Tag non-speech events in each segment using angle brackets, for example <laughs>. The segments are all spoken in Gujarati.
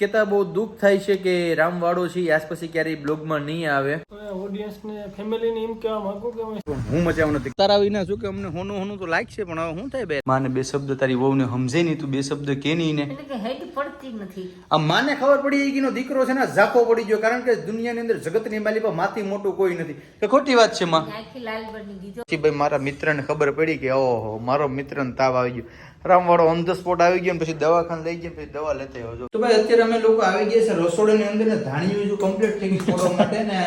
કેતા બહુ દુઃખ થાય છે કે રામવાડો છે આસ પછી ક્યારેય બ્લોગમાં નહીં આવે. ઓડિયન્સ ને ફેમિલી ને એમ કહેવા માંગુ કે હું મચાવ નથી. તારા વિના શું કે અમને હોનું હોનું તો લાગશે પણ હવે શું થાય બે? માને બે શબ્દ તારી વહુને સમજે નહીં તું બે શબ્દ કે નહીં ને? એટલે કે હેડ પડતી નથી. આ માને ખબર પડી ગઈ નો દીકરો છે ને ઝાકો પડી ગયો કારણ કે દુનિયાની અંદર જગતની માલી પર માથી મોટું કોઈ નથી. કે ખોટી વાત છે માં? આખી લાલ બની ગઈ ભાઈ મારા મિત્રને ખબર પડી કે ઓહો મારો મિત્રને તાવ આવી ગયો. રામવાળો ઓન ધ સ્પોટ આવી ગયો ને પછી દવાખાને લઈ ગયા પછી દવા લેતા આવજો તો ભાઈ અત્યારે અમે લોકો આવી ગયા છે રસોડાની અંદર ને ધાણીઓ જો કમ્પ્લીટ થઈ ગઈ છોડવા માટે ને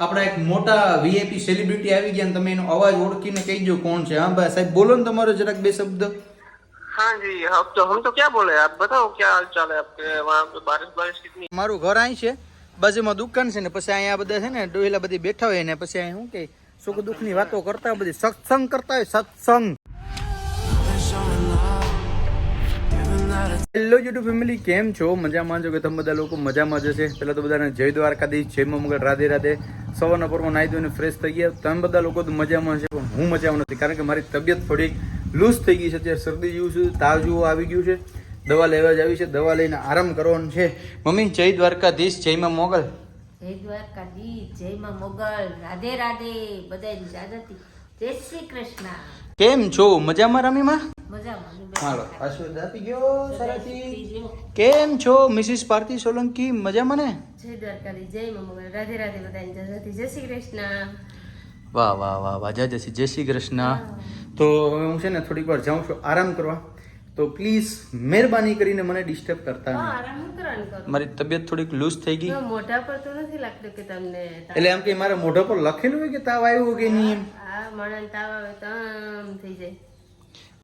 આપણા એક મોટા વીઆઈપી સેલિબ્રિટી આવી ગયા ને તમે એનો અવાજ ઓળખીને કહી દો કોણ છે હા ભાઈ સાહેબ બોલો ને તમારો જરાક બે શબ્દ हाँ जी अब तो हम तो क्या बोले आप बताओ क्या हाल चाल है आपके वहाँ पे बारिश बारिश कितनी મારું ઘર અહીં છે બાજુમાં દુકાન છે ને પછી અહીંયા બધા છે ને ડોહેલા બધી બેઠા હોય ને પછી અહીં શું કે સુખ દુઃખની વાતો કરતા હોય બધી સત્સંગ કરતા હોય સત્સંગ હેલો યુટ્યુબ ફેમિલી કેમ છો? મજામાં છો કે તમે બધા લોકો મજામાં જશે પહેલાં તો બધાને જય દ્વારકાધીશ, જય મંગળ રાધે રાધે. સવારના પરમાં નાહી ધોઈને ફ્રેશ થઈ ગયા. તમે બધા લોકો તો મજામાં છે પણ હું મજામાં નથી, કારણ કે મારી તબિયત થોડીક લૂઝ થઈ ગઈ છે. અત્યારે શરદી જેવું છે તાવ જેવું આવી ગયું છે. દવા લેવા જ આવી છે, દવા લઈને આરામ કરવાનો છે. મમ્મી, જય દ્વારકાધીશ, જય માં મોગલ જય દ્વારકાધીશ, જય માં મોગલ રાધે. રાધે બધા જય શ્રી કૃષ્ણ. કેમ છો? મજામાં રમીમાં? હાલો આશીર્વાદ આપી ગયો સરસી કેમ છો મિસિસ પાર્થિ સોલંકી? મજામાં ને? જય દ્વારકાધીશ જય માં મોગલ રાધે રાધે બધાની જય શ્રી કૃષ્ણ. વાહ વાહ વાહ વાહ જય જય જય શ્રી કૃષ્ણ. તો હું છે ને થોડીક વાર જાઉં છું આરામ કરવા. તો પ્લીઝ મહેરબાની કરીને મને ડિસ્ટર્બ કરતા નહીં. મારી તબિયત થોડીક લૂઝ થઈ ગઈ. મોઢા પર તો નથી લાગતું કે તમને એટલે એમ કે મારા મોઢા પર લખેલું હોય કે તાવ આવ્યો કે નહીં એમ? આ તાવ આવે તો આમ થઈ જાય.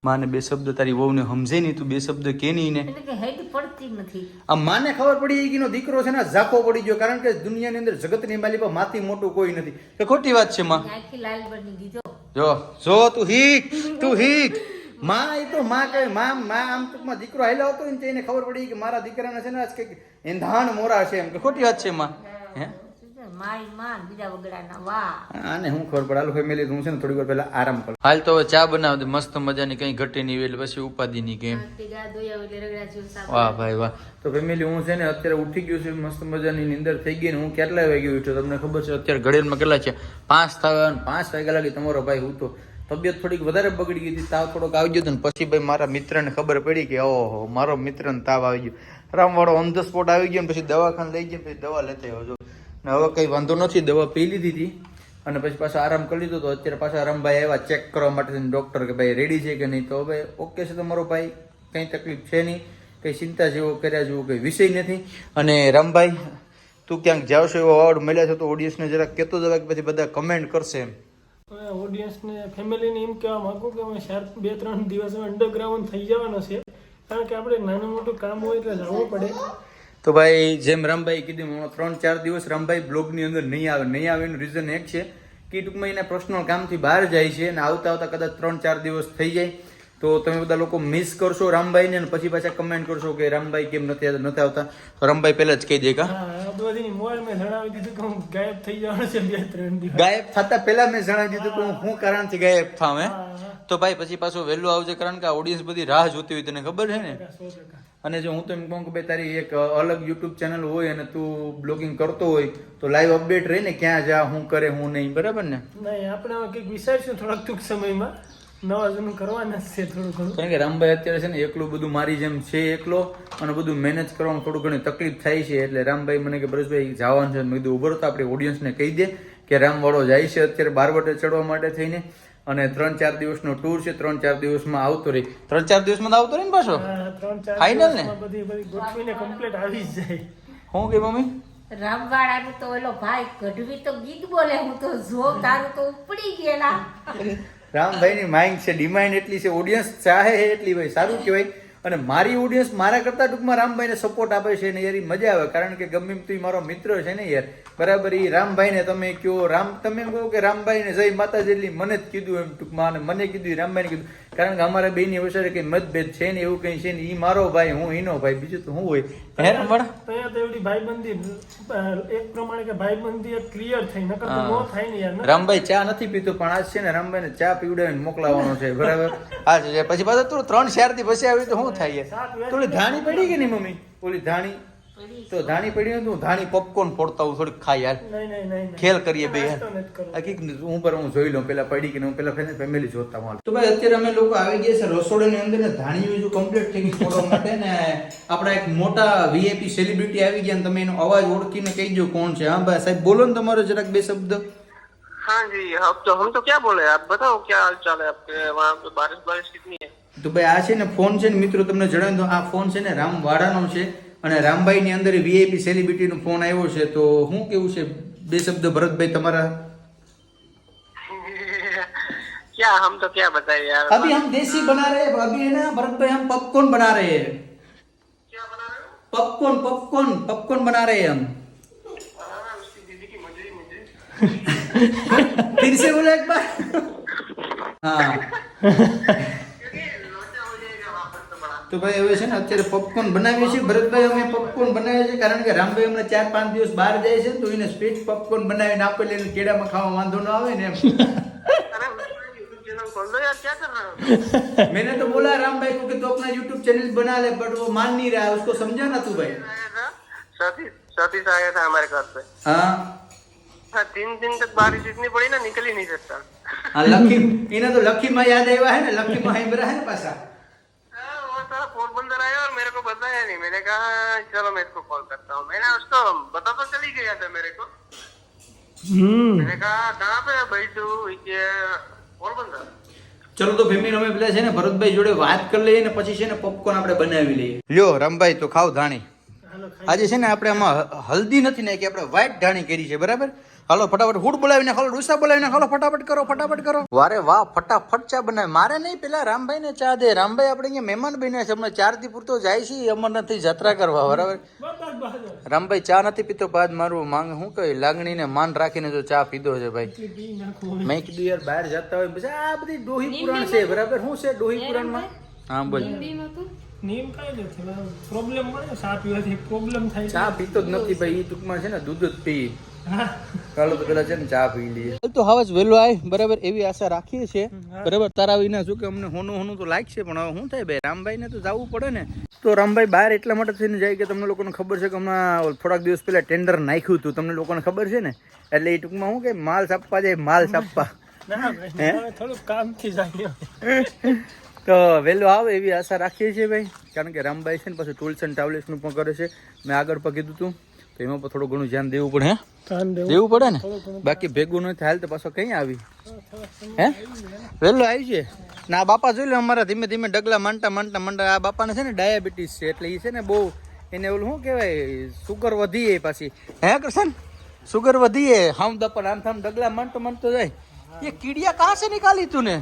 માને બે શબ્દ તારી વહુને સમજે નહીં તું બે શબ્દ કે નહીં ને. એટલે કે હેડ પડતી નથી. આ માને ખબર પડી ગઈ નો દીકરો છે ને ઝાકો પડી ગયો કારણ કે દુનિયાની અંદર જગતની માલી પર માથી મોટું કોઈ નથી. તો ખોટી વાત છે માં? આખી લાલ બની દીધો જો. જો તું હીક તું હીકમાં એ તો માં કહે માં માં આમ ટૂંકમાં દીકરો હાલ્યો હતો ને તેને ખબર પડી કે મારા દીકરાને છે ને આજ કંઈક એંધાણ મોરા છે એમ. કે ખોટી વાત છે માં? હે? મારી માન બીજા વગડાના વાહ. આને હું ખબર પડે? હાલો ફેમિલી હું છે ને થોડી વાર પહેલા આરામ કરું. હાલ તો ચા બનાવ મસ્ત મજાની કઈ ઘટી નહીં એટલે પછી ઉપાધિ નહીં કેમ તે ગા ધોયા એટલે રગડા જેવું સાફ વાહ ભાઈ વાહ. તો ફેમિલી હું છે ને અત્યારે ઉઠી ગયું છે મસ્ત મજાની નીંદર થઈ ગઈ ને હું કેટલા વાગે ઉઠ્યો તમને ખબર છે અત્યારે ઘડિયાળમાં કેટલા છે? પાંચ થયા પાંચ વાગ્યા લાગી તમારો ભાઈ હું તો. તબિયત થોડીક વધારે બગડી ગઈ હતી તાવ થોડોક આવી ગયો ને પછી ભાઈ મારા મિત્રને ખબર પડી કે ઓહો મારો મિત્રને તાવ આવી ગયો. રામવાળો ઓન ધ સ્પોટ આવી ગયો ને પછી દવાખાને લઈ ગયા પછી દવા લેતા આવજો ને હવે કંઈ વાંધો નથી, દવા પી લીધી હતી. અને પછી પાછા આરામ કરી લીધો તો અત્યારે પાછા આરામભાઈ આવ્યા ચેક કરવા માટે ડૉક્ટર કે ભાઈ રેડી છે કે નહીં. તો હવે ઓકે છે તમારો ભાઈ, કંઈ તકલીફ છે નહીં. કંઈ ચિંતા જેવો કર્યા જેવો કંઈ વિષય નથી. અને રામભાઈ, તું ક્યાંક જાવશો એવો અવાર્ડ મળ્યા છે તો ઓડિયન્સને જરાક કહેતો જવા કે પછી બધા કમેન્ટ કરશે એમ. ઓડિયન્સને ફેમિલીને ફેમિલી એમ કહેવા માંગુ કે અમે શાર્પ બે, ત્રણ દિવસમાં અંડરગ્રાઉન્ડ થઈ જવાનો છે. કારણ કે આપણે નાનું મોટું કામ હોય એટલે જવું પડે. તો ભાઈ જેમ રામભાઈ કીધું હમણાં ત્રણ ચાર દિવસ રામભાઈ બ્લોગની અંદર નહીં આવે. નહીં આવે એનું રીઝન એક છે કે ટૂંકમાં એના પર્સનલ કામથી બહાર જાય છે અને આવતા આવતા કદાચ ત્રણ ચાર દિવસ થઈ જાય. તો તમે બધા લોકો મિસ કરશો રામભાઈને અને પછી પાછા કમેન્ટ કરશો કે રામભાઈ કેમ નથી આવતા નથી આવતા. તો રામભાઈ પહેલા જ કહી દે કા? ગાયબ થઈ જવાનું છે બે ત્રણ દિવસ. ગાયબ થતા પહેલા મેં જણાવી દીધું કે હું શું કારણથી ગાયબ થાવ. તો ભાઈ પછી પાછું વહેલું આવજે કારણ કે આ ઓડિયન્સ બધી રાહ જોતી હોય તને ખબર છે ને? અને જો હું તો એમ કહું કે ભાઈ તારી એક અલગ યુટ્યુબ ચેનલ હોય અને તું બ્લોગિંગ કરતો હોય તો લાઈવ અપડેટ રહી ને ક્યાં જા હું કરે હું નહીં બરાબર ને? નહીં આપણે કંઈક વિચારશું થોડાક ટૂંક સમયમાં. નવા જૂનું કરવાના છે થોડું ઘણું. કારણ કે રામભાઈ અત્યારે છે ને એકલું બધું મારી જેમ છે એકલો અને બધું મેનેજ કરવામાં થોડું ઘણી તકલીફ થાય છે એટલે રામભાઈ મને કે પરેશભાઈ જવાનું છે. મેં કીધું ઊભો તો આપણે ઓડિયન્સને કહી દે કે રામવાળો જાય છે અત્યારે બારવટે ચડવા માટે થઈને. અને ત્રણ ચાર દિવસનો ટૂર છે ત્રણ ચાર દિવસમાં આવતો રહી. ત્રણ ચાર દિવસમાં તો આવતો રહી ને પાછો? ફાઈનલ ને? બધી બધી ગોઠવીને કમ્પ્લીટ આવી જ જાય. હું કે મમ્મી? રામવાડાનું તો ઓલો ભાઈ ગઢવી તો ગીત બોલે હું તો જો તારું તો ઉપડી ગયેલા. રામભાઈની માઇન્ડ છે ડિમાન્ડ એટલી છે ઓડિયન્સ ચાહે એટલી ભાઈ. સારું કહેવાય. અને મારી ઓડિયન્સ મારા કરતા ટૂંકમાં રામભાઈને સપોર્ટ આપે છે ને યાર મજા આવે કારણ કે ગમે એમ તું મારો મિત્ર છે ને યાર. બરાબર એ રામભાઈને તમે કહો રામ તમે એમ કહો કે રામભાઈને જય માતાજી એટલી મને જ કીધું એમ ટૂંકમાં અને મને કીધું રામભાઈને કીધું. કારણ કે અમારા બેની વસારે કઈ મતભેદ છે ને એવું કઈ છે ને એ મારો ભાઈ હું એનો ભાઈ બીજું તો હું હોય. હે રામવાડા અહીંયા તો એવડી ભાઈબંધી એક પ્રમાણે કે ભાઈબંધી ક્લિયર થઈ નકર તો નો થાય ને યાર રામભાઈ ચા નથી પીતો પણ આજ છે ને રામભાઈને ચા પીવડાવીને મોકલાવાનો છે બરાબર? <laughs> છે. પછી પાછો તું ત્રણ ચારથી પછી આવી તો શું થાય યાર? થોડી ધાણી પડી કે નહીં મમ્મી ઓલી ધાણી પડી તો ધાણી પડી હોય તો હું ધાણી પોપકોર્ન ફોડતા હું થોડીક ખાઈ યાર નહીં નહીં નહીં નહીં. ખેલ કરીએ બે નાસ્તો નથી કરવો. હકીકત હું પર હું જોઈ લઉં પેલા પડી કે હું પેલા ફેમિલી જોતા હું તો ભાઈ અત્યારે અમે લોકો આવી ગયા છે રસોડાની અંદર ને ધાણી જો કમ્પ્લીટ થઈ ગઈ ફોડવા માટે ને આપણા એક મોટા વીઆઈપી સેલિબ્રિટી આવી ગયા ને તમે એનો અવાજ ઓળખીને કહી દો કોણ છે હા ભાઈ સાહેબ બોલો ને તમારો જરાક બે શબ્દ हाँ जी अब तो हम तो क्या बोले आप बताओ क्या हाल चाल है आपके वहाँ पे बारिश बारिश कितनी है તો ભાઈ આ છે ને ફોન છે ને મિત્રો તમને જણાવી દો આ ફોન છે ને રામવાડાનો છે અને રામભાઈ ની અંદર વીઆઈપી સેલિબ્રિટી નો ફોન આવ્યો છે તો શું કેવું છે બે શબ્દ ભરતભાઈ તમારા क्या हम तो क्या बताए यार अभी हम देसी बना रहे हैं अभी है ना भरत भाई हम पॉपकॉर्न बना रहे हैं क्या बना रहे हो पॉपकॉर्न पॉपकॉर्न पॉपकॉर्न बना रहे हैं हम हाँ, उसकी दीदी की मजे ही मुझे फिर से बोला एक बार हाँ તો ભાઈ હવે છે ને અત્યારે પોપકોર્ન બનાવીએ છીએ ભરતભાઈ અમે પોપકોર્ન બનાવીએ છીએ કારણ કે રામભાઈ હમણાં ચાર પાંચ દિવસ બહાર જાય છે તો એને સ્વીટ પોપકોર્ન બનાવીને આપેલી એને કેળામાં ખાવા વાંધો ન આવે ને એમ अरे यूट्यूब चैनल खोल दो यार क्या कर रहे हो मैंने तो बोला राम भाई को कि तो अपना यूट्यूब चैनल बना ले बट वो मान नहीं रहा है उसको समझा ना तू भाई आया था सतीश सतीश आया था हमारे घर पे हाँ हाँ तीन दिन तक बारिश इतनी पड़ी ना निकल ही नहीं सकता हाँ लकी इन्हें तो लकी माँ याद आया है ना लकी माँ हिमरा है ना पासा बताया नहीं मैंने कहा चलो मैं इसको कॉल करता हूँ मैंने उसको बता तो चली गया था मेरे को હમ मैंने कहा कहाँ पे है भाई तू ये पोरबंदर ચલો તો ફેમિલી અમે પેલા છે ને ભરતભાઈ જોડે વાત કરી લઈએ ને પછી છે ને પોપકોર્ન આપણે બનાવી લઈએ લ્યો રામભાઈ તો ખાવ ધાણી હાલો ખાઈ આજે છે ને આપણે આમાં હ- હલ્દી નથી નાખી આપણે વ્હાઈટ ધાણી કરી છે બરાબર હાલો ફટાફટ હુડ બોલાવીને ખાલો ડુસા બોલાવીને ખાલો ફટાફટ કરો ફટાફટ કરો. વારે વાહ ફટાફટ ચા બનાવે. મારે નહીં પેલા રામભાઈ ને ચા દે. રામભાઈ આપણે અહીંયા મહેમાન બન્યા છે. હમણાં ચારથી પૂરતો જાય છે. અમરનાથથી જાત્રા કરવા બરાબર? રામભાઈ ચા નથી પીતો બાદ મારું માંગ. શું કહે લાગણીને માન રાખીને જો ચા પીધો છે ભાઈ. મેં કીધું યાર બહાર જતા હોય પછી આ બધી ડોહી પુરાણ છે બરાબર? શું છે ડોહી પુરાણમાં? હા બોલ. નીમ કઈ નથી પ્રોબ્લેમ મળે ચા પીવાથી પ્રોબ્લેમ થાય ચા પીતો જ નથી ભાઈ. એ ટૂંકમાં છે ને દૂધ જ પી. તો પેલા છે ને ચા પી લઈએ. તો હવે વહેલો આય. બરાબર એવી આશા રાખીએ છીએ. બરાબર તારા વિના શું કે અમને હોનું હોનું તો લાગશે પણ હવે શું થાય ભાઈ? રામભાઈ ને તો જવું પડે ને. તો રામભાઈ બહાર એટલા માટે થઈને જાય કે તમને લોકોને ખબર છે કે હમણાં થોડાક દિવસ પહેલા ટેન્ડર નાખ્યું હતું. તમને લોકોને ખબર છે ને? એટલે એ ટૂંકમાં શું કે માલ સાપવા જાય માલ હવે થોડુંક કામથી જાય તો વહેલો આવે એવી આશા રાખીએ છીએ ભાઈ. કારણ કે રામભાઈ છે ને પછી ટૂલ્સ એન્ડ ટ્રાવેલ્સનું પણ કરે છે. મેં આગળ પણ કીધું હતું તો એમાં પણ થોડું ઘણું ધ્યાન દેવું પડે દેવું. પડે ને? બાકી ભેગું નથી હાલ તો પાછો કઈ આવી? હે વહેલો આવી છે. ના બાપા જોઈ લો અમારા ધીમે ધીમે ડગલા માંડતા માંડતા માંડતા. આ બાપાને છે ને ડાયાબિટીસ છે એટલે એ છે ને બહુ એને ઓલું શું કહેવાય સુગર વધીએ પાછી. હે કૃષ્ણ? સુગર વધીએ. હમ દપન આમ થામ ડગલા મનતો મનતો જાય. એ કીડિયા કાં છે નીકાળી તું ને?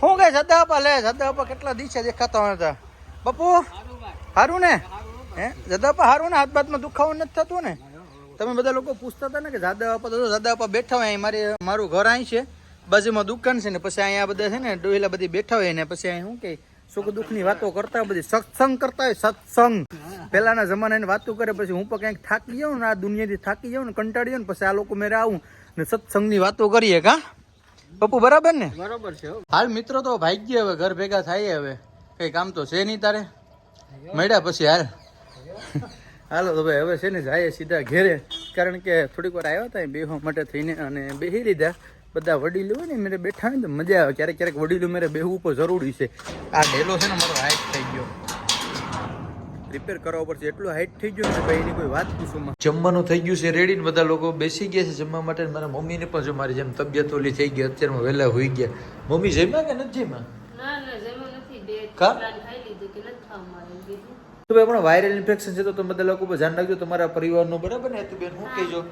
શું કહે સદાપા લે સદાપા કેટલા દિવસે દેખાતા હતા બાપુ? સારું ને? હે? સદા સારું હારું ને હાથ બાતમાં દુખાવો નથી થતો ને? તમે બધા લોકો પૂછતા હતા ને કે દાદા બાપા તો દાદા આપા બેઠા હોય અહીં મારી મારું ઘર અહીં છે. બાજુમાં દુકાન છે ને પછી અહીંયા બધા છે ને ડોહેલા બધી બેઠા હોય ને પછી અહીં શું કે સુખ દુઃખની વાતો કરતા બધી સત્સંગ કરતા હોય સત્સંગ. પહેલાના જમાનાની વાતો કરે પછી હું પણ કંઈક થાકી જાઉં ને આ દુનિયાથી થાકી જાઉં ને કંટાળી જાઉં ને પછી આ લોકો મેરે આવું ને સત્સંગની વાતો કરીએ કા? પપ્પુ બરાબર ને? બરાબર છે હાલ મિત્રો તો ભાગ્ય હવે ઘર ભેગા થાય હવે. કઈ કામ તો છે નહીં તારે? મળ્યા પછી હાલ. હાલો તો ભાઈ હવે છે ને જાય સીધા ઘેરે. કારણ કે થોડીક વાર આવ્યા હતા બેહવા માટે થઈને અને બેહી લીધા. બધા વડીલો હોય ને મેરે બેઠા હોય ને તો મજા આવે. ક્યારેક ક્યારેક વડીલો મેરે બેહવું પણ જરૂરી છે. આ ઢેલો છે ને મારો હાઈટ થઈ ગયો. રિપેર કરવા પડશે એટલું હાઈટ થઈ ગયું ને ભાઈ એની કોઈ વાત પૂછું જમવાનું થઈ ગયું છે રેડી ને બધા લોકો બેસી ગયા છે જમવા માટે મારા મમ્મીને પણ જો મારી જેમ તબિયત ઓલી થઈ ગઈ અત્યારમાં વહેલા હોઈ ગયા. મમ્મી જમ્યા કે નથી જમ્યા? ના ના જેમાં નથી. બે કા? તો ભાઈ પણ વાયરલ ઇન્ફેક્શન છે તો તમે બધા લોકો ધ્યાન રાખજો. તમારા પરિવારનું બરાબર ને? તું બેન હું. કહેજો.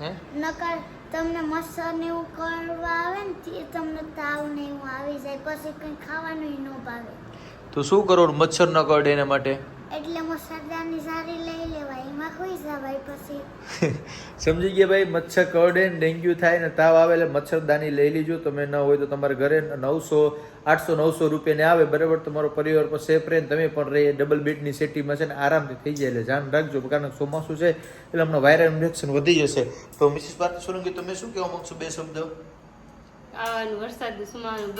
હે? નકર તમને મચ્છર ને એવું કરવા આવે ને તે તમને તાવ ને એવું આવી જાય. પછી કંઈ ખાવાનું ન ભાવે. તો શું કરો? મચ્છર ન કરડે એના માટે? એટલે <laughs> સમજી ગયા ભાઈ, મચ્છર કરડે ને ડેન્ગ્યુ થાય ને તાવ આવે એટલે મચ્છરદાની લઈ લીજો. તમે ન હોય તો તમારા ઘરે નવસો, આઠસો, નવસો રૂપિયાને આવે, બરાબર? તમારો પરિવાર પર સેફ રહે તમે પણ રહે. ડબલ બેડની સેટીમાં છે ને આરામથી થઈ જાય એટલે ધ્યાન રાખજો. કારણ ચોમાસું છે એટલે હમણાં વાયરલ ઇન્ફેક્શન વધી જશે. તો મિસિસ પાર્થ સોલંકી, તમે શું કહેવા માગશો બે શબ્દ? આવાનું વરસાદ સુમાવાનું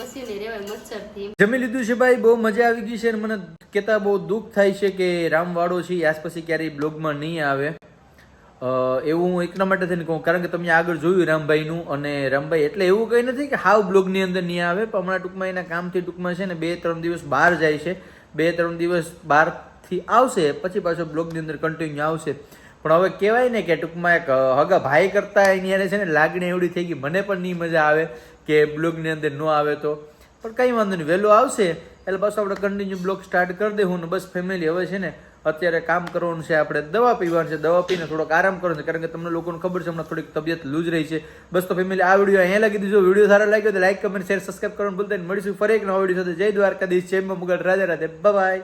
જમી લીધું છે ભાઈ, બહુ મજા આવી ગઈ છે અને મને કહેતા બહુ દુઃખ થાય છે કે રામવાળો છે આસ પછી ક્યારેય બ્લોગમાં નહીં આવે. એવું હું એકના માટે થઈને કહું, કારણ કે તમે આગળ જોયું રામભાઈનું અને રામભાઈ એટલે એવું કંઈ નથી કે હાવ બ્લોગની અંદર નહીં આવે. પણ હમણાં ટૂંકમાં એના કામથી ટૂંકમાં છે ને બે ત્રણ દિવસ બહાર જાય છે. બે ત્રણ દિવસ બહારથી આવશે, પછી પાછો બ્લોગની અંદર કન્ટિન્યુ આવશે. પણ હવે કહેવાય ને કે ટૂંકમાં એક હગા ભાઈ કરતા એની યારે છે ને લાગણી એવડી થઈ ગઈ, મને પણ નહીં મજા આવે. કે બ્લોગની અંદર ન આવે તો. પણ કંઈ વાંધો નહીં, વહેલો આવશે. એટલે બસ આપણે કન્ટિન્યુ બ્લોગ સ્ટાર્ટ કરી દેવું ને બસ ફેમિલી હવે છે ને અત્યારે કામ કરવાનું છે, આપણે દવા પીવાનું છે. દવા પીને થોડોક આરામ કરવાનો છે, કારણ કે તમને લોકોને ખબર છે, હમણાં થોડીક તબિયત લૂઝ રહી છે. બસ તો ફેમિલી આ વીડિયો અહીંયા લાગી દીધો. વીડિયો સારો લાગ્યો તો લાઈક કમેન્ટ શેર સબસ્ક્રાઈબ કરવાનું ભૂલતા મળીશું ફરી એક નવા વીડિયો સાથે. જય દ્વારકાધીશ. જય મગર રાજા રાધે. બાય